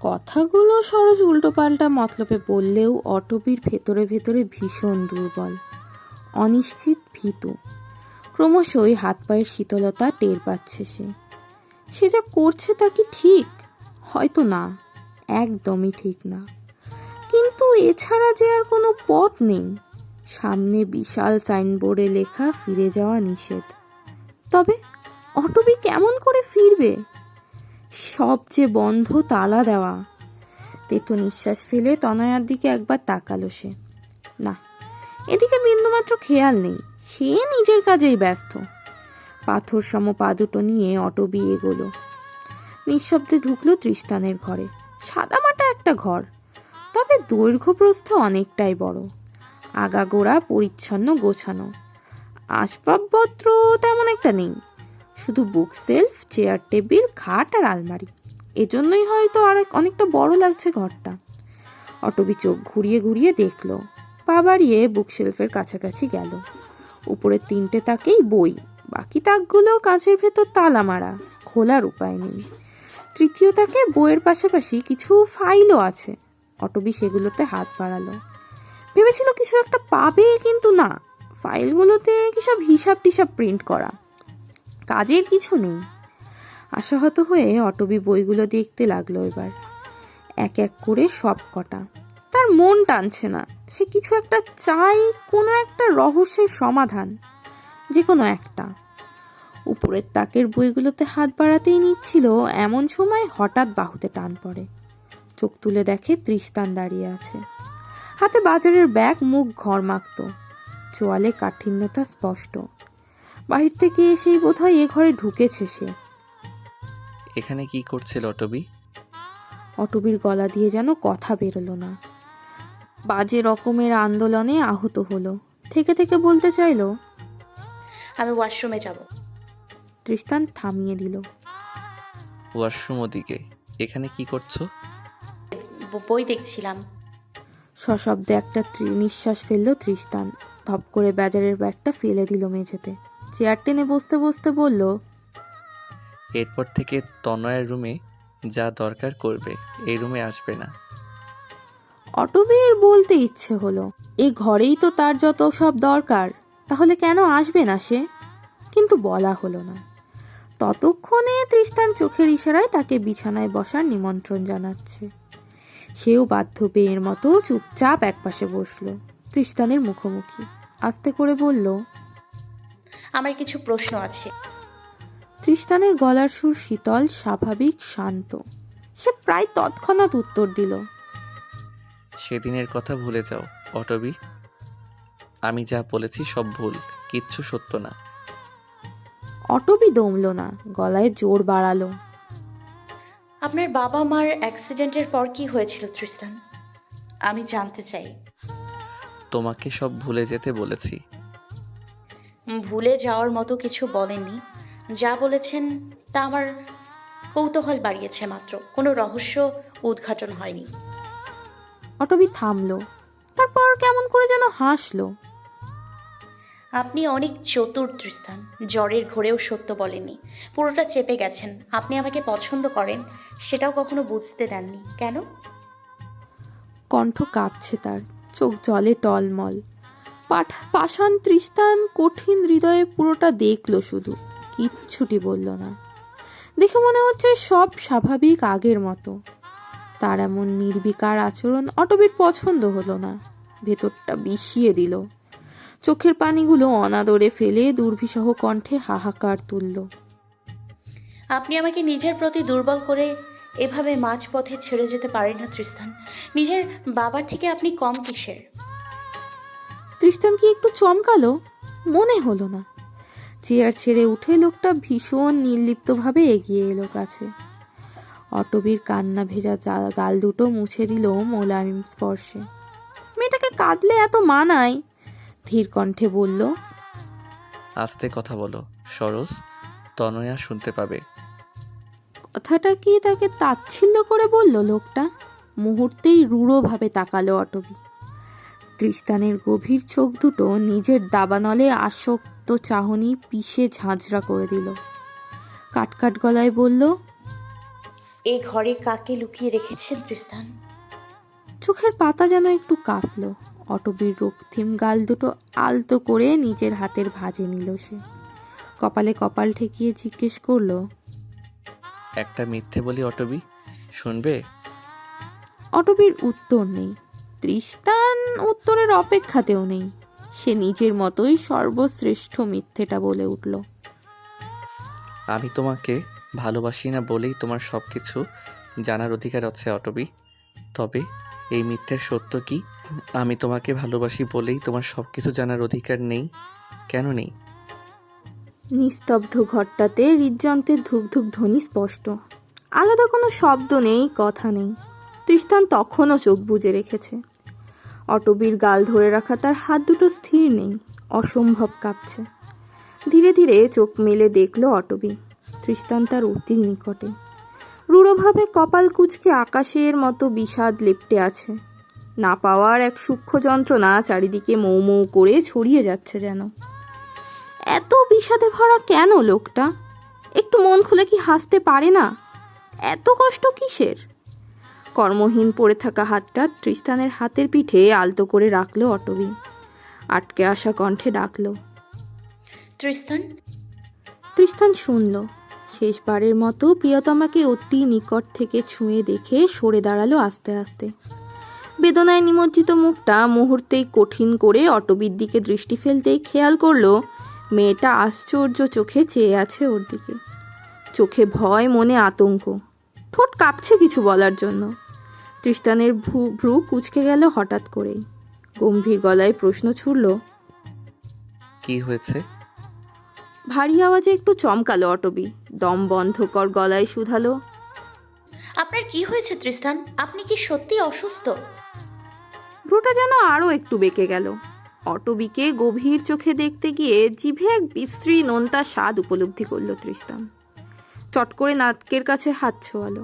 কথাগুলো সরোজ উল্টোপাল্টা মতলবে বললেও অটবির ভেতরে ভেতরে ভীষণ দুর্বল। অনিশ্চিত ভীতু। ক্রমশই হাত পায়ের শীতলতা টের পাচ্ছে সে। সে যা করছে তা কি ঠিক? হয়তো না। একদমই ঠিক না। কিন্তু এছাড়া যে আর কোনো পথ নেই। সামনে বিশাল সাইনবোর্ডে লেখা ফিরে যাওয়া নিষেধ। তবে অটবি কেমন করে ফিরবে? সবচেয়ে বন্ধ তালা দেওয়া। তেতো নিঃশ্বাস ফেলে তনয়ার দিকে একবার তাকালো সে। না, এদিকে বিন্দুমাত্র খেয়াল নেই। সে নিজের কাজেই ব্যস্ত। পাথর সম পা দুটো নিয়ে অটবি এগোলো। নিঃশব্দে ঢুকলো তৃষ্টানের ঘরে। সাদামাটা একটা ঘর। তবে দৈর্ঘ্য প্রস্থ অনেকটাই বড়। আগাগোড়া, পরিচ্ছন্ন, গোছানো। আসবাবপত্র তেমন একটা নেই। শুধু বুক সেলফ চেয়ার টেবিল খাট আর আলমারি। এজন্যই হয়তো আর অনেকটা বড় লাগছে ঘরটা। অটবি চোখ ঘুরিয়ে ঘুরিয়ে দেখল পা বাড়িয়ে বুক শেলফের কাছাকাছি গেল। উপরের তিনটে তাকেই বই, বাকি তাকগুলো কাঁচের ভেতর তালা মারা, খোলার উপায় নেই। তৃতীয় তাকে বইয়ের পাশাপাশি কিছু ফাইলও আছে। অটবি সেগুলোতে হাত বাড়ালো। ভেবেছিল কিছু একটা পাবে কিন্তু না। ফাইলগুলোতে কিসব হিসাব টিসাব প্রিন্ট করা? কাজের কিছু নেই। আশাহত হয়ে অটবি বইগুলো দেখতে লাগল এবার। এক এক করে সব কটা। তার মন টানছে না। সে কিছু একটা চাই, কোনো একটা রহস্যের সমাধান যে কোনো একটা। উপরের তাকের বইগুলোতে হাত বাড়াতেই নিচ্ছিল এমন সময় হঠাৎ বাহুতে টান পড়ে। চোখ তুলে দেখে তৃষ্তান দাঁড়িয়ে আছে। হাতে বাজারের ব্যাগ মুখ ঘরমাক্ত চোয়ালে কাঠিন্যতা স্পষ্ট। বাহির থেকে এসেই বোধহয় এ ঘরে ঢুকেছে সে। এখানে কি করছিল অটবি অটবির গলা দিয়ে যেন কথা বেরোলো না। বাজে রকমের আন্দোলনে আহত হলো। থেকে থেকে বলতে চাইলো আমি ওয়াশরুমে যাব। তৃষ্টান থামিয়ে দিল। ওয়াশরুম ওদিকে। এখানে কি করছ? বই দেখছিলাম। সশব্দে একটা ত্রি- নিঃশ্বাস ফেলল তৃষ্টান ধপ করে বাজারের ব্যাগটা ফেলে দিল মেঝেতে। চেয়ার টেনে বসতে বসতে বলল এরপর থেকে তনয়ের রুমে যা দরকার করবে এই রুমে আসবে না। অটবির বলতে ইচ্ছে হলো এ ঘরেই তো তার যত সব দরকার তাহলে কেন আসবে না সে? কিন্তু বলা হলো না। ততক্ষণে তৃষ্টান চোখের ইশারায় তাকে বিছানায় বসার নিমন্ত্রণ জানাচ্ছে। সেও বাধ্য পেয়ের মতো চুপচাপ একপাশে বসল তৃষ্টানের মুখোমুখি। আস্তে করে বলল আমার কিছু প্রশ্ন আছে। তৃষ্টানের গলার সুর শীতল স্বাভাবিক শান্ত। সে প্রায় তৎক্ষণাৎ উত্তর দিল। সেদিনের কথা ভুলে যাও অটবি। আমি যা বলেছি সব ভুল কিচ্ছু সত্য না। অটবি দমল না গলায় জোর বাড়ালো। আপনার বাবা মার অ্যাক্সিডেন্টের পর কি হয়েছিল তৃষ্টান আমি জানতে চাই। তোমাকে সব ভুলে যেতে বলেছি। ভুলে যাওয়ার মতো কিছু বলেননি। যা বলেছেন তা আমার কৌতূহল বাড়িয়েছে মাত্র। কোনো রহস্য উদ্ঘাটন হয়নি। অটবি থামলো। তারপর কেমন করে যেন হাসলো। আপনি অনেক চতুর তৃস্তান জ্বরের ঘোরেও সত্য বলেননি। পুরোটা চেপে গেছেন। আপনি আমাকে পছন্দ করেন সেটাও কখনো বুঝতে দেননি। কেন? কণ্ঠ কাঁপছে তার। চোখ জলে টলমল। পাষাণ তৃষ্টান কঠিন হৃদয়ে পুরোটা দেখল শুধু। কিচ্ছুটি বলল না। দেখে মনে হচ্ছে সব স্বাভাবিক আগের মতো। তার এমন নির্বিকার আচরণ অটবির পছন্দ হলো না। ভেতরটা বিষিয়ে দিল। চোখের পানিগুলো অনাদরে ফেলে দুর্বিসহ কণ্ঠে হাহাকার তুলল। আপনি আমাকে নিজের প্রতি দুর্বল করে এভাবে মাঝপথে ছেড়ে যেতে পারেন না তৃস্তান নিজের বাবার থেকে আপনি কম কিসের? তৃষ্টান কি একটু চমকালো মনে হলো না। চেয়ার ছেড়ে উঠে লোকটা ভীষণ নির্লিপ্তভাবে এগিয়ে এলো কাছে। অটবির কান্না ভেজা গাল দুটো মুছে দিল মোলায়েম স্পর্শে। মেয়েটাকে কাঁদলে এত মানায়? ধীর কণ্ঠে বলল আস্তে কথা বলো সরোজ। তনয়া শুনতে পাবে। কথাটা কি তাকে তাচ্ছিল্য করে বলল লোকটা? মুহূর্তেই রূঢ়ভাবে তাকালো অটবি। তৃষ্টানের গভীর চোখ দুটো নিজের দাবানলে আসক্ত চাহনি পিষে ঝাঁঝরা করে দিল। কাটকাট গলায় বলল এই ঘরে কাকে লুকিয়ে রেখেছেন তৃস্তান চোখের পাতা যেন একটু কাঁপল। অটবির রক্তিম গাল দুটো আলতো করে নিজের হাতের ভাজে নিল সে। কপালে কপাল ঠেকিয়ে জিজ্ঞেস করল একটা মিথ্যে বলি অটবি শুনবে? অটবির উত্তর নেই। তৃষ্টান উত্তরের অপেক্ষাতেও নেই। সে নিজের মতোই সর্বশ্রেষ্ঠ মিথ্যেটা বলে উঠল। আমি তোমাকে ভালোবাসি না বলেই তোমার সব কিছু জানার অধিকার আছে অটবি। তবে এই মিথ্যের সত্য কি? আমি তোমাকে ভালোবাসি বলেই তোমার সব কিছু জানার অধিকার নেই। কেন নেই? নিস্তব্ধ ঘরটাতে হৃদযন্ত্রের ধুক ধুক ধ্বনি স্পষ্ট। আলাদা কোনো শব্দ নেই কথা নেই। তৃষ্টান তখনও চোখ বুজে রেখেছে। অটবির গাল ধরে রাখা তার হাত দুটো স্থির নেই, অসম্ভব কাঁপছে। ধীরে ধীরে চোখ মেলে দেখল অটবি। তৃষ্টান তার অতি নিকটে। রূঢ়ভাবে কপাল কুচকে আকাশের মতো বিষাদ লেপ্টে আছে। না পাওয়ার এক সূক্ষ্ম যন্ত্রণা চারিদিকে মৌ মৌ করে ছড়িয়ে যাচ্ছে যেন। এত বিষাদে ভরা কেন লোকটা? একটু মন খুলে কি হাসতে পারে না? এত কষ্ট কিসের? কর্মহীন পড়ে থাকা হাতটা তৃষ্টানের হাতের পিঠে আলতো করে রাখল অটবি। আটকে আসা কণ্ঠে ডাকলো তৃস্তান তৃষ্টান শুনল শেষবারের মতো প্রিয়তমাকে অতি নিকট থেকে ছুঁয়ে দেখে সরে দাঁড়াল আস্তে আস্তে। বেদনায় নিমজ্জিত মুখটা মুহূর্তেই কঠিন করে অটবির দিকে দৃষ্টি ফেলতেই খেয়াল করল মেয়েটা আশ্চর্য চোখে চেয়ে আছে ওর দিকে। চোখে ভয় মনে আতঙ্ক। ঠোঁট কাঁপছে কিছু বলার জন্য। তৃষ্টানের ভ্রু ভ্রু কুচকে গেল হঠাৎ করেই। গম্ভীর গলায় প্রশ্ন ছুড়ল কি হয়েছে? ভারী আওয়াজে একটু চমকালো অটবি। দম বন্ধ কর গলায় শুধালো আপনার কি হয়েছে তৃস্তান আপনি কি সত্যি অসুস্থ? ভ্রুটা যেন আরও একটু বেঁকে গেল। অটবিকে গভীর চোখে দেখতে গিয়ে জিভে এক বিশ্রী নোনতা স্বাদ উপলব্ধি করল তৃষ্টান চট করে নাতকের কাছে হাত ছোয়ালো।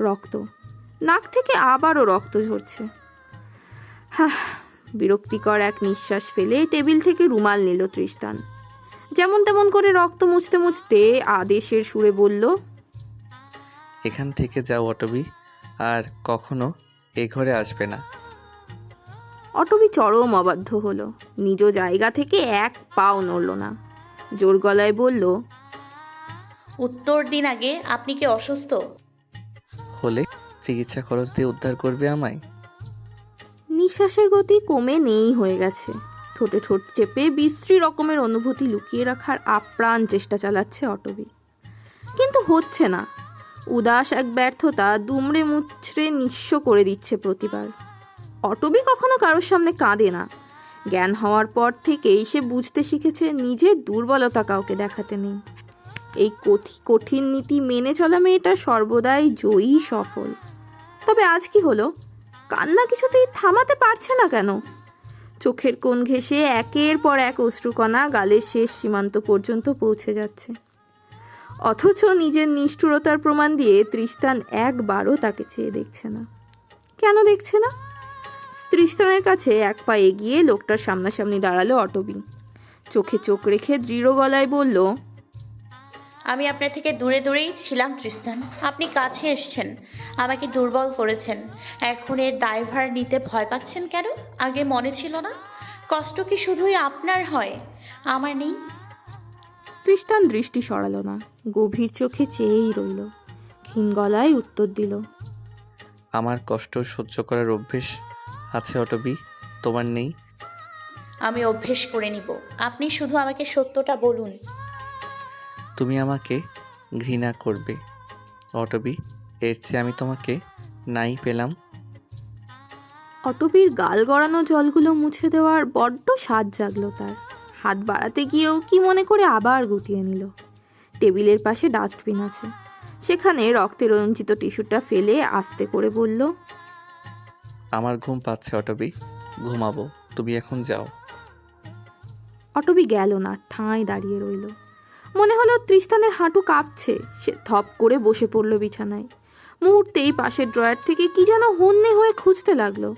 রক্ত নাক থেকে আবারও রক্ত ঝরছে। হাহ বিরক্তিকর এক নিঃশ্বাস ফেলে টেবিল থেকে রুমাল নিল তৃষ্টান। যেমন তেমন করে রক্ত মুছতে মুছতে আদেশের সুরে বলল এখান থেকে যাও অটবি আর কখনো এ ঘরে আসবে না। অটবি চরম অবাধ্য হলো। নিজ জায়গা থেকে এক পাও নড়ল না। জোর গলায় বলল উত্তর দিন আগে আপনি কি অসুস্থ? হলে চিকিৎসা খরচ দিয়ে উদ্ধার করবে আমায়? নিঃশ্বাসের গতি কমে নেই হয়ে গেছে। ঠোঁটে ঠোঁট চেপে বিশ্রী রকমের অনুভূতি লুকিয়ে রাখার আপ্রাণ চেষ্টা চালাচ্ছে অটবি। কিন্তু হচ্ছে না। উদাস এক ব্যর্থতা দুমড়ে মুচড়ে নিঃস্ব করে দিচ্ছে প্রতিবার। অটবি কখনো কারোর সামনে কাঁদে না। জ্ঞান হওয়ার পর থেকেই সে বুঝতে শিখেছে নিজের দুর্বলতা কাউকে দেখাতে নেই। এই কঠি- কঠিন নীতি মেনে চলা মেয়েটা সর্বদাই জয়ী, সফল। তবে আজ কি হলো? কান্না কিছুতেই থামাতে পারছে না কেন? চোখের কোণ ঘেঁষে একের পর এক অশ্রুকণা গালের শেষ সীমান্ত পর্যন্ত পৌঁছে যাচ্ছে। অথচ নিজের নিষ্ঠুরতার প্রমাণ দিয়ে তৃষ্টান একবারও তাকে চেয়ে দেখছে না। কেন দেখছে না? তৃষ্টানের কাছে এক পা এগিয়ে লোকটার সামনাসামনি দাঁড়াল অটবি চোখে চোখ রেখে দৃঢ় গলায় বলল আমি আপনার থেকে দূরে দূরেই ছিলাম তৃস্তান আপনি কাছে এসছেন আমাকে দুর্বল করেছেন। এখন এর দায়ভার নিতে ভয় পাচ্ছেন কেন? আগে মনে ছিল না। কষ্ট কি শুধুই আপনার হয়? আমার নেই। তৃষ্টান দৃষ্টি সরালো না গভীর চোখে চেয়েই রইল ক্ষীণ গলায় উত্তর দিল আমার কষ্ট সহ্য করার অভ্যেস আছে অটবি তোমার নেই। আমি অভ্যেস করে নিব। আপনি শুধু আমাকে সত্যটা বলুন। তুমি আমাকে ঘৃণা করবে। অটবি এর চেয়ে আমি তোমাকে নাই পেলাম। অটবির গাল গড়ানো জলগুলো মুছে দেওয়ার বড্ড স্বাদ জাগলো তার। হাত বাড়াতে গিয়েও কি মনে করে আবার গুটিয়ে নিল। টেবিলের পাশে ডাস্টবিন আছে। সেখানে রক্তে রঞ্জিত টিস্যুটা ফেলে আস্তে করে বলল আমার ঘুম পাচ্ছে অটবি। ঘুমাবো। তুমি এখন যাও। অটবি গেল না ঠাঁই দাঁড়িয়ে রইল। মনে হলো তৃষ্টানের হাঁটু কাঁপছে। সে থপ করে বসে পড়ল বিছানায়। মুহূর্তেই পাশের ড্রয়ার থেকে কি যেন হন্যে হয়ে খুঁজতে লাগল।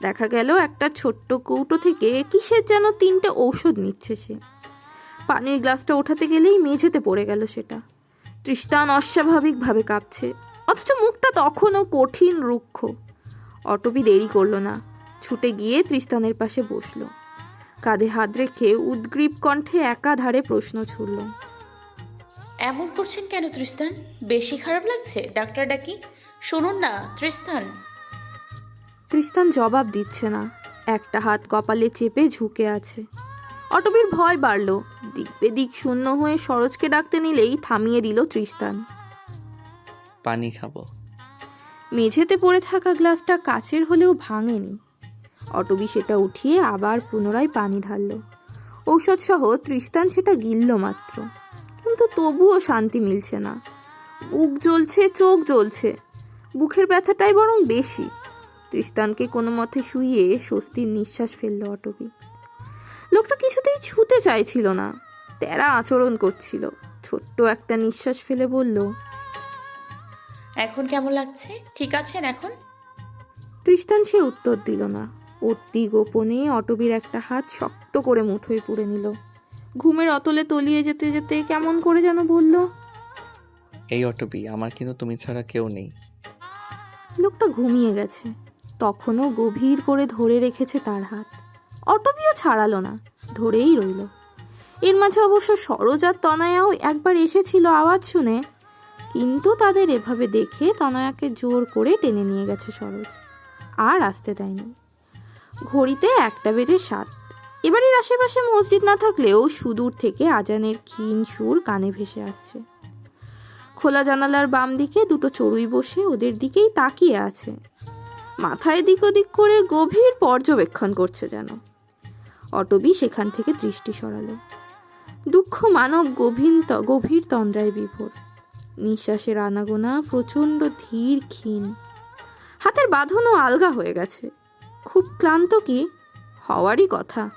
দেখা গেল একটা ছোট্ট কৌটো থেকে কিসের যেন তিনটে ঔষধ নিচ্ছে সে। পানির গ্লাসটা ওঠাতে গেলেই মেঝেতে পড়ে গেল সেটা। তৃষ্টান অস্বাভাবিকভাবে কাঁপছে। অথচ মুখটা তখনও কঠিন রুক্ষ। অটবি দেরি করল না। ছুটে গিয়ে তৃষ্টানের পাশে বসল। কাঁধে হাত রেখে উদ্গ্রীব কণ্ঠে একাধারে প্রশ্ন ছুড়ল। এমন করছেন কেন তৃস্তান বেশি খারাপ লাগছে ডাক্তার ডাকি। শুনুন না তৃস্তান তৃষ্টান জবাব দিচ্ছে না। একটা হাত কপালে চেপে ঝুঁকে আছে। অটবির ভয় বাড়ল। দিক বেদিক শূন্য হয়ে সরোজকে ডাকতে নিলেই থামিয়ে দিল তৃষ্টান পানি খাব। মেঝেতে পড়ে থাকা গ্লাসটা কাচের হলেও ভাঙেনি। অটবি সেটা উঠিয়ে আবার পুনরায় পানি ঢালল। ঔষধ সহ তৃষ্টান সেটা গিলল মাত্র। কিন্তু তবুও শান্তি মিলছে না। বুক জ্বলছে চোখ জ্বলছে। বুকের ব্যথাটাই বরং বেশি। তৃষ্টানকে কোনো মতে শুইয়ে স্বস্তির নিঃশ্বাস ফেলল অটবি। লোকটা কিছুতেই ছুতে চাইছিল না। তেরা আচরণ করছিল। ছোট্ট একটা নিঃশ্বাস ফেলে বলল এখন কেমন লাগছে? ঠিক আছেন এখন? তৃষ্টান সে উত্তর দিল না। অতি গোপনে অটবির একটা হাত শক্ত করে মুঠোয় পুড়ে নিল। ঘুমের অতলে তলিয়ে যেতে যেতে কেমন করে যেন বলল এই অটবি আমার কিন্তু তুমি ছাড়া কেউ নেই। লোকটা ঘুমিয়ে গেছে। তখনও গভীর করে ধরে রেখেছে তার হাত। অটবিও ছাড়ালো না ধরেই রইল। এর মাঝে অবশ্য সরোজ আর তনয়াও একবার এসেছিল আওয়াজ শুনে কিন্তু তাদের এভাবে দেখে তনয়াকে জোর করে টেনে নিয়ে গেছে সরোজ। আর আসতে দেয়নি। ঘড়িতে একটা বেজে সাত। এবারের আশেপাশে মসজিদ না থাকলেও সুদূর থেকে আজানের ক্ষীণ সুর কানে ভেসে আসছে। খোলা জানালার বাম দিকে দুটো চড়ুই বসে ওদের দিকেই তাকিয়ে আছে। মাথায় দিক ওদিক করে গভীর পর্যবেক্ষণ করছে যেন। অটবি সেখান থেকে দৃষ্টি সরালো। দুঃখ মানব গভীর গভীর তন্দ্রায় বিভোর। নিঃশ্বাসের আনাগোনা প্রচণ্ড ধীর ক্ষীণ। হাতের বাঁধনও আলগা হয়ে গেছে। খুব ক্লান্ত কি? হওয়ারই কথা।